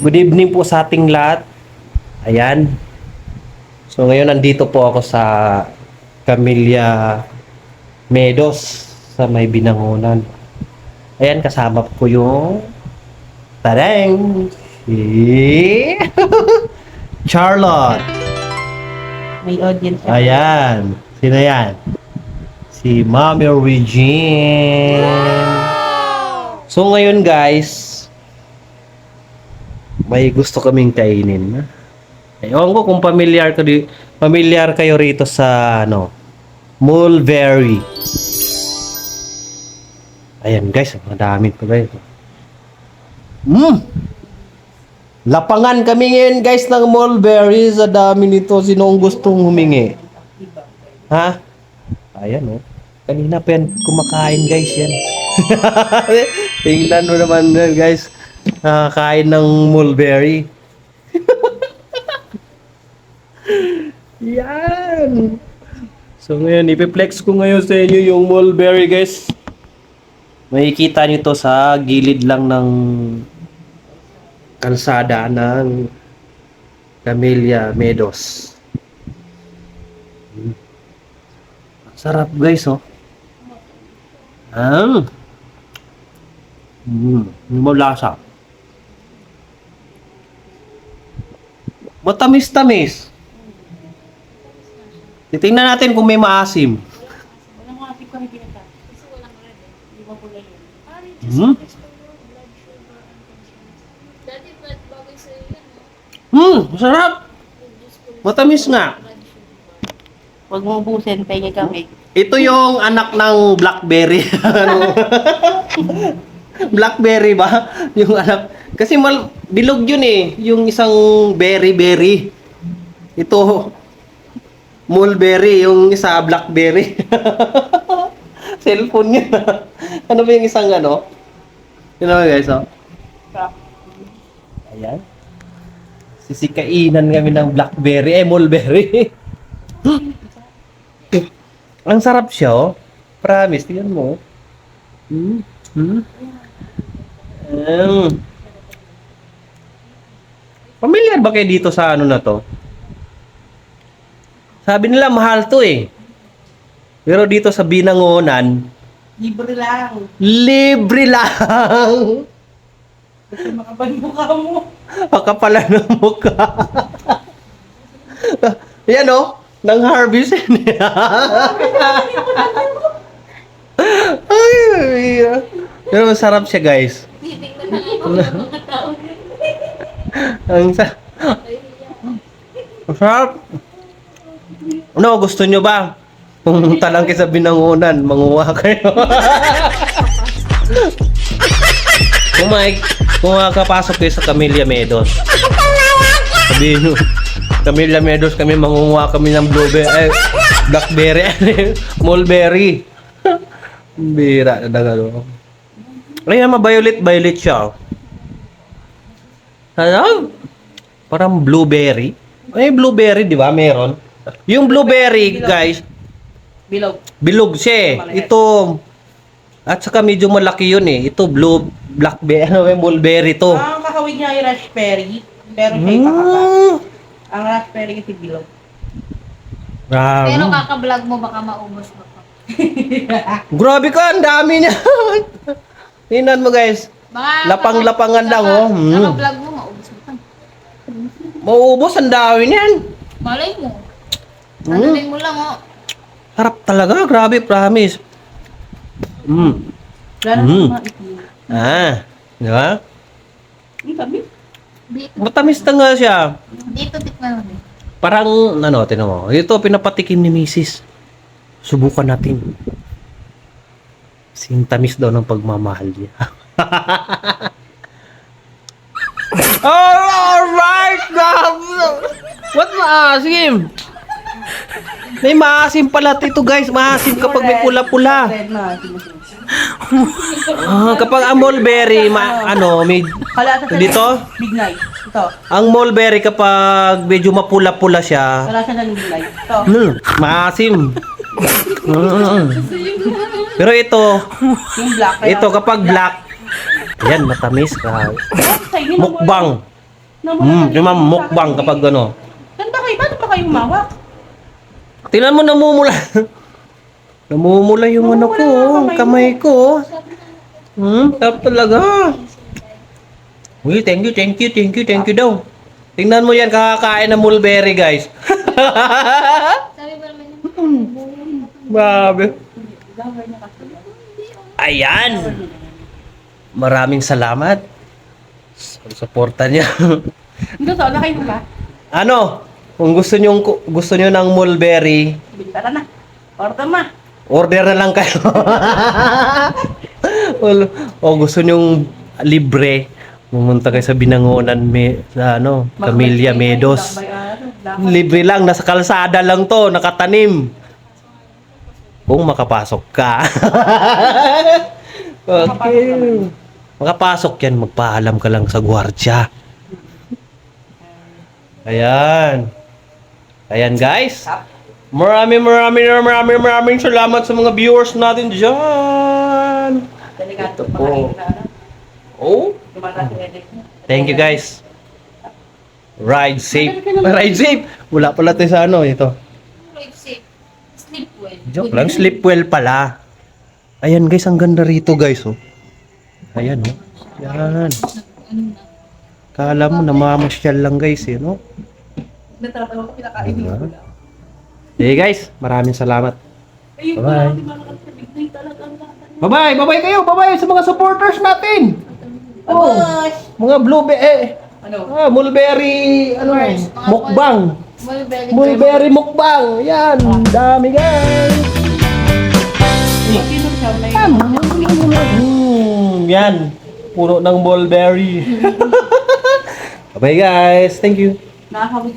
Good evening po sa ating lahat. Ayan. So ngayon nandito po ako sa Camilla Meadows sa may binangonan. Ayan, kasama ko yung Tareng! Si Charlotte! May audience. Ayan. Sino yan? Si Mami Regine. So ngayon guys, may gusto kaming kainin. Ewan ko kung familiar ka di, familiar kayo rito sa ano, Mulberry. Ayan guys, madami pa guys. Mm. Lapangan kami ngayon guys ng mulberry. Sa dami nito. Sino ang gustong humingi? Ha? Ayan oh. Kanina pa yan kumakain guys yan. Tingnan mo naman guys. Nakakain ng mulberry. yan. So ngayon, ipiplex ko ngayon sa inyo yung mulberry guys. Makikita nyo to sa gilid lang ng kalsada ng Camellia Meadows. Sarap guys, oh. Ah. Mm, yung lasa. Matamis-tamis. Titingnan natin kung may maasim. Walang mga tip kami pinata. Kasi walang red eh. Di ba pula yun? Hmm? Yan, no? Hmm, masarap. Matamis nga. Huwag mo ubusin, pengi kami. Ito yung anak ng blackberry. Ano? blackberry ba? Yung anak. Kasi mal bilog yun eh. Yung isang berry berry. Ito mulberry, yung isa blackberry. Cellphone yun. ano ba yung isang ano? Yun naman guys, oh. Ayan. Sisikainan kami ng blackberry, eh, mulberry. Ang sarap siya, oh. Promise, tingnan mo. Hmm? Hmm? Um, Familiar ba kayo dito sa ano na to? Sabi nila mahal to eh. Pero dito sa Binangonan, Libre lang. libre lang. Kasi makapal mukha mo. Pakapala ng mukha. Yan oh, nang harvest yan. Ay, ay, ay. Pero masarap siya guys. Titignan na ako ng mga tao. Ang sa Masarap. Ano, gusto nyo ba? Pumunta lang kayo sa binangunan, manguha kayo. kung may, kung makakapasok kayo sa Camellia Meadows. Sabihin nyo, Camellia Meadows kami, mangunguha kami ng blueberry, eh, blackberry, mulberry. Bira na dagalo. Ay, naman, violet, violet siya. Ano? Parang blueberry. Ay, blueberry, di ba? Meron. Yung blueberry, guys, Bilog. bilog siya eh. Ito, at saka medyo malaki yun eh. Ito, blue, blackberry, ano yung mulberry to. Ang kakawin niya ay raspberry. Pero siya ay kakaba. Mm. Ang raspberry kasi bilog. Pero Grabe. kaka-vlog mo, baka maubos mo pa. Grabe ka, ang dami niya. Tingnan mo guys. Lapang-lapangan lang, oh. Mm. Mo. Mauubos, ang dami niyan. Malay mo. Mm. Ano mo lang, oh. Harap talaga, grabe, promise. Mm. Na Mm. Ah, di ba? Matamis na nga siya. dito tikman mo. Parang, ano, tinan mo. Ito, pinapatikim ni Mrs. Subukan natin. Sing tamis daw ng pagmamahal niya. Alright! What maasim? May maasim pala ito guys. Maasim kapag may pula-pula. Na. Ah, kapag ang mulberry, ma ano, may, Dito? Midnight. Ito. ang mulberry kapag medyo mapula-pula siya, Kalasa ng midnight. Ito. Hmm, maasim. Mm. Pero ito, Yung black. ito kapag black, Yan, matamis ka. Mukbang. Hmm, di ma'am, mukbang kapag ano. Saan ba kayo? Paano ba kayo umawak? Tingnan mo, namumula. namumula yung ano ko, Namumula ang kamay ko. Hmm, tap talaga. Uy, thank you, thank you, thank you, thank you daw. Tingnan mo yan, kakakain ng mulberry, guys. Sabi ba naman yun? Grabe. Ayan. Maraming salamat. Sa suporta niya. So, kayo ba? ano? Kung gusto niyo gusto niyo ng mulberry, Bintara na. Order ma. order na lang kayo. O gusto niyo libre, pumunta kayo sa Binangonan me, sa ano, Camellia Meadows. Libre lang, nasa kalsada lang to, nakatanim. Kung makapasok ka. okay. Makapasok yan, magpaalam ka lang sa gwardya. Ayan. Ayan guys. Maraming maraming maraming maraming salamat sa mga viewers natin dyan. Delikado po. ano. Oh, thank you guys. Ride safe. Ride safe. Wala pala tayo sa ano, ito. Sleep safe. Sleep well. Joke lang, sleep well pala. Ayan guys, ang ganda rito guys, oh. Ayan, oh. Yan. Kala mo, namamasyal lang guys, eh, no? Natratawa ko pinakain Diba? ko lang. Hey guys, maraming salamat. Bye-bye. Bye-bye, bye-bye kayo, bye-bye sa mga supporters natin. Oh, mga blueberry, eh, Ano? ah, mulberry, ano, mukbang. Mulberry. Mulberry mukbang. Yan, dami guys. Hmm, yan. Puno ng mulberry. Bye guys. Thank you. Nakakawit